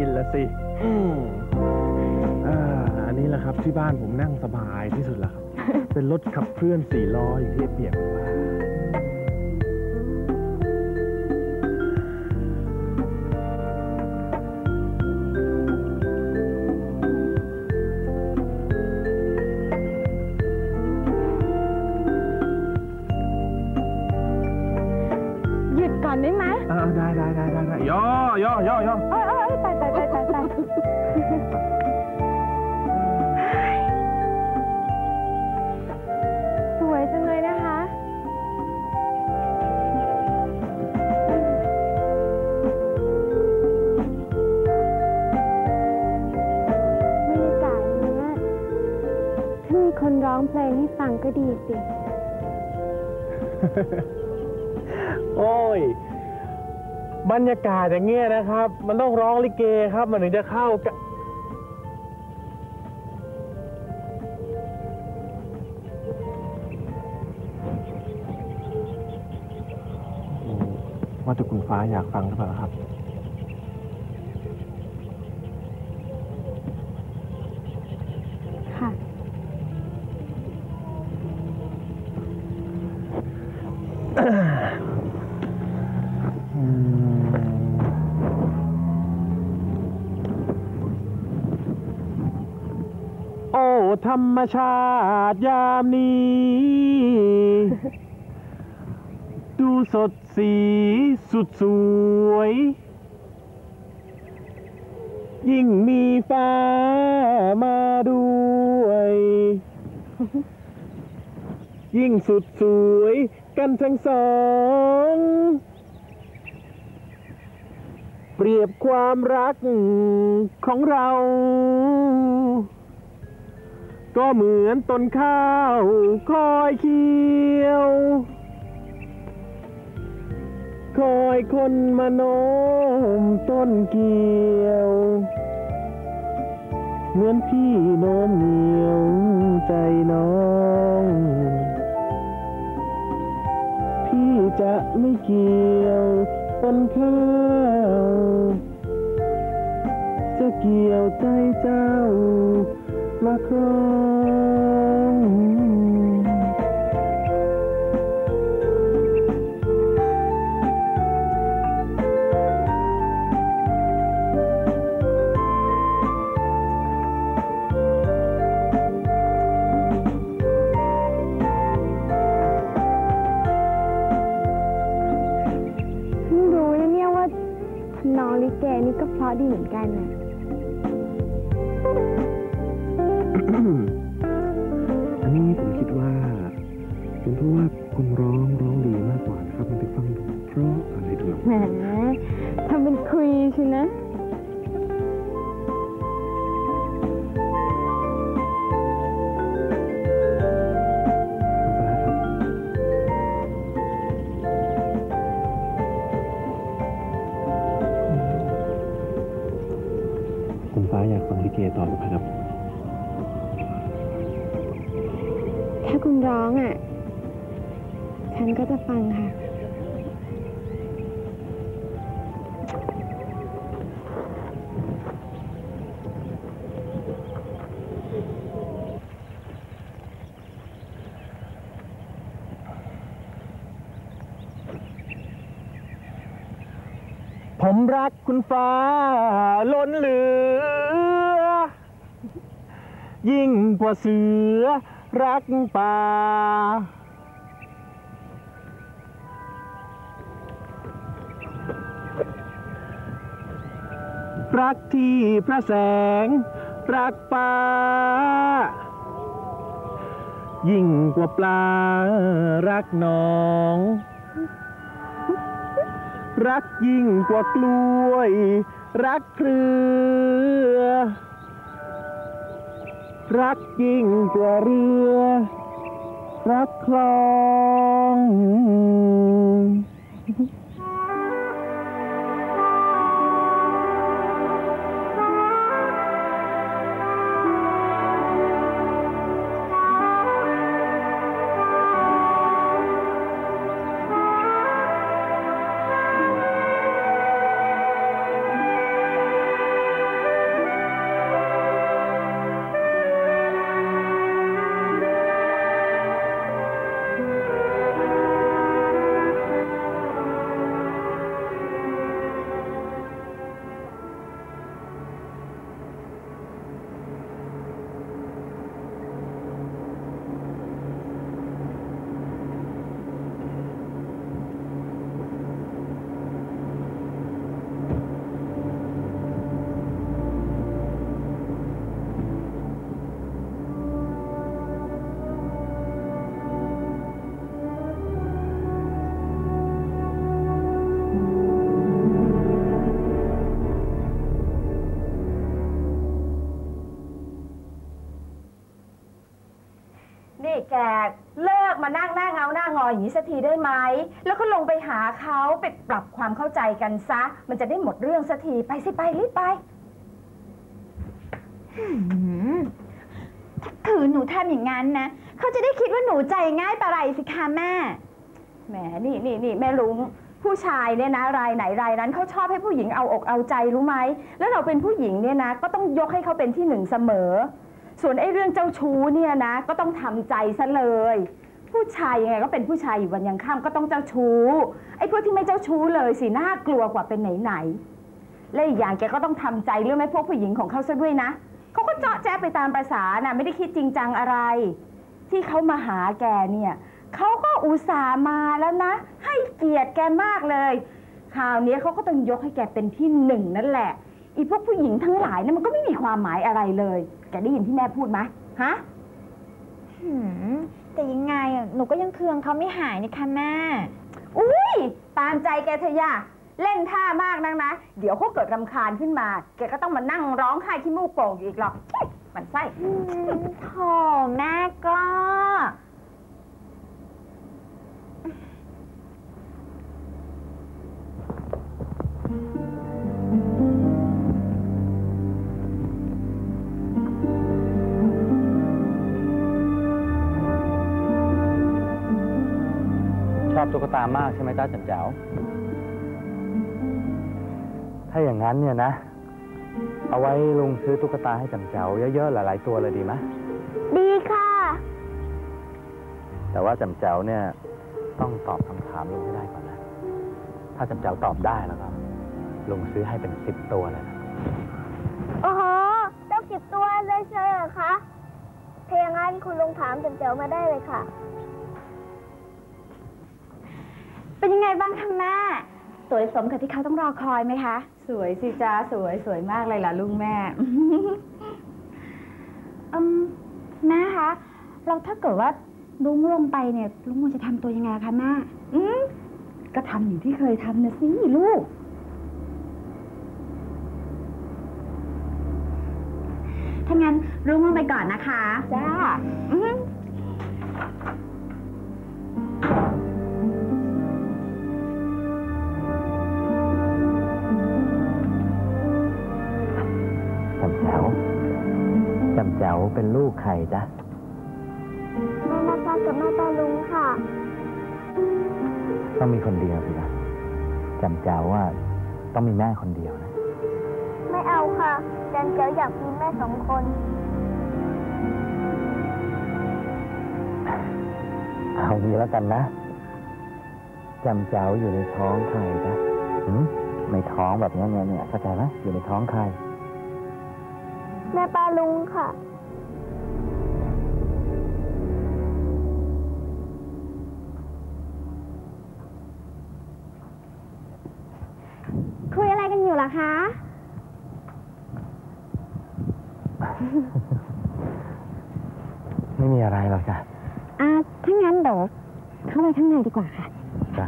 ชินละสิอืมอ่าอันนี้แหละครับที่บ้านผมนั่งสบายที่สุดแล้วครับ เป็นรถขับเคลื่อนสี่ล้ออย่างที่เปียกบอกว่าหยุดก่อนได้ไหมอ่าได้ได้ได้ได้ได้ย่อย่อย่อย่อ เอ้ยเอ้ย เพลงให้ฟังก็ดีสิ โอ้ย บรรยากาศอย่างเงี้ยนะครับ มันต้องร้องลิเกครับ มันถึงจะเข้ากันว่าแต่คุณฟ้าอยากฟังหรือเปล่าครับ ธรรมชาติยามนี้ ดูสดสีสุดสวย ยิ่งมีฟ้ามาด้วย ยิ่งสุดสวยกันทั้งสอง เปรียบความรักของเรา ก็เหมือนต้นข้าวคอยเคี้ยว คอยคนมาโน้มต้นเกี่ยว เหมือนพี่โน้มเหนียวใจน้อง พี่จะไม่เกี่ยวต้นข้าวจะเกี่ยวใจเจ้า มาครองเพิ่งรู้นะเนี่ยว่าทำนองลิเกนี่ก็เพราะดีเหมือนกันน่ะ อันนี้ผมคิดว่าเป็นเพราะว่าคุณร้องร้องดีมากกว่านะครับ มันไปฟังดูเพราะอะไรดูหรอกแหมทำเป็นคุยชินะคุณฟ้าครับคุณฟ้าอยากฟังลิเกต่อหรือเปล่าครับ ถ้าคุณร้องอะ ฉันก็จะฟังค่ะ ผมรักคุณฟ้าล้นเหลือ ยิ่งกว่าเสือ รักป่า รักที่พระแสง รักป่า ยิ่งกว่าปลา รักหนอง รักยิ่งกว่ากล้วย รักเครือ รักยิ่งกว่าเรือ รักคลอง ออย่างนี้สักทีได้ไหม แล้วก็ลงไปหาเขาไปปรับความเข้าใจกันซะ มันจะได้หมดเรื่องสักที ไปสิไปรีบไปถ้าคือหนูทำอย่างนั้นนะ เขาจะได้คิดว่าหนูใจง่ายปะไรสิคะแม่ แหม นี่นี่นี่แม่ลุง ผู้ชายเนี่ยนะ รายไหนรายนั้นเขาชอบให้ผู้หญิงเอาอกเอาใจรู้ไหม แล้วเราเป็นผู้หญิงเนี่ยนะ ก็ต้องยกให้เขาเป็นที่หนึ่งเสมอ ส่วนไอ้เรื่องเจ้าชู้เนี่ยนะ ก็ต้องทำใจซะเลย ผู้ชายยังไงก็เป็นผู้ชายอยู่วันยังค่ำก็ต้องเจ้าชู้ ไอ้พวกที่ไม่เจ้าชู้เลยสิน่ากลัวกว่าเป็นไหนไหนๆและอีกอย่างแกก็ต้องทำใจเรื่องไอ้พวกผู้หญิงของเขาซะด้วยนะเขาก็เจาะแจ๊ไปตามประษาน่ะไม่ได้คิดจริงจังอะไร ที่เขามาหาแกเนี่ยเขาก็อุตส่าห์มาแล้วนะ ให้เกียรติแกมากเลยคราวนี้เขาก็ต้องยกให้แกเป็นที่หนึ่งนั่นแหละอีพวกผู้หญิงทั้งหลายเนี่ยมันก็ไม่มีความหมายอะไรเลย แกได้ยินที่แม่พูดไหมฮะ หืม แต่ยังไงอะหนูก็ยังเคืองเขาไม่หายนี่ค่ะแม่ อุ้ยตามใจแกเถอะย่าเล่นท่ามากนักนะ เดี๋ยวเขาเกิดรำคาญขึ้นมา แกก็ต้องมานั่งร้องไห้ที่มูกโป่งอยู่อีกหรอกหมันไส้อืมโถแม่ก็ ตุ๊กตามากใช่ไหมจ้าจันเจ้า ถ้าอย่างนั้นเนี่ยนะ เอาไว้ลุงซื้อตุ๊กตาให้จำเจ้าเยอะๆหลายๆตัวเลยดีไหมดีค่ะ แต่ว่าจำเจ้าเนี่ยต้องตอบคำถามลุงให้ได้ก่อนนะ ถ้าจำเจ้าตอบได้แล้วก็ลุงซื้อให้เป็นสิบตัวเลยนะโอ้โหต้องสิบตัวเลยใช่เหรอคะถ้าอย่างนั้นคุณลุงถามจนเจ๋วมาได้เลยค่ะ ไงบ้างคะแม่สวยสมกับที่เขาต้องรอคอยไหมคะ สวยสิจ้าสวยสวยมากเลยล่ะลุงแม่อืมแม่คะเราถ้าเกิดว่าลุงลงไปเนี่ยลุงควรจะทำตัวยังไงคะแม่อืมก็ทำอย่างที่เคยทำนะสิลูกถ้างั้นลุงลงไปก่อนนะคะ จ้า จำเจ้าจำเจ้าเป็นลูกใครจ๊ะแม่มาตากับแม่ตาลุงค่ะ ต้องมีคนเดียวสิจ๊ะจำเจ้าว่าต้องมีแม่คนเดียวนะ ไม่เอาค่ะจันเจ๋วอยากมีแม่สองคน เอางี้แล้วกันนะจำเจ้าอยู่ในท้องใครจ๊ะหืมในท้องแบบเนี้ยเนี่ยเนี่ยเข้าใจไหมอยู่ในท้องใคร แม่ปลาลุงค่ะ คุยอะไรกันอยู่ล่ะคะ ไม่มีอะไรหรอกจ้ะอ่าถ้างั้นเดี๋ยวเข้าไปข้างในดีกว่าค่ะ จ้ะ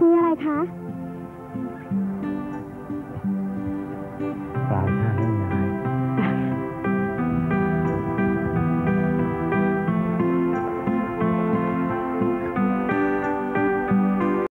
มีอะไรคะ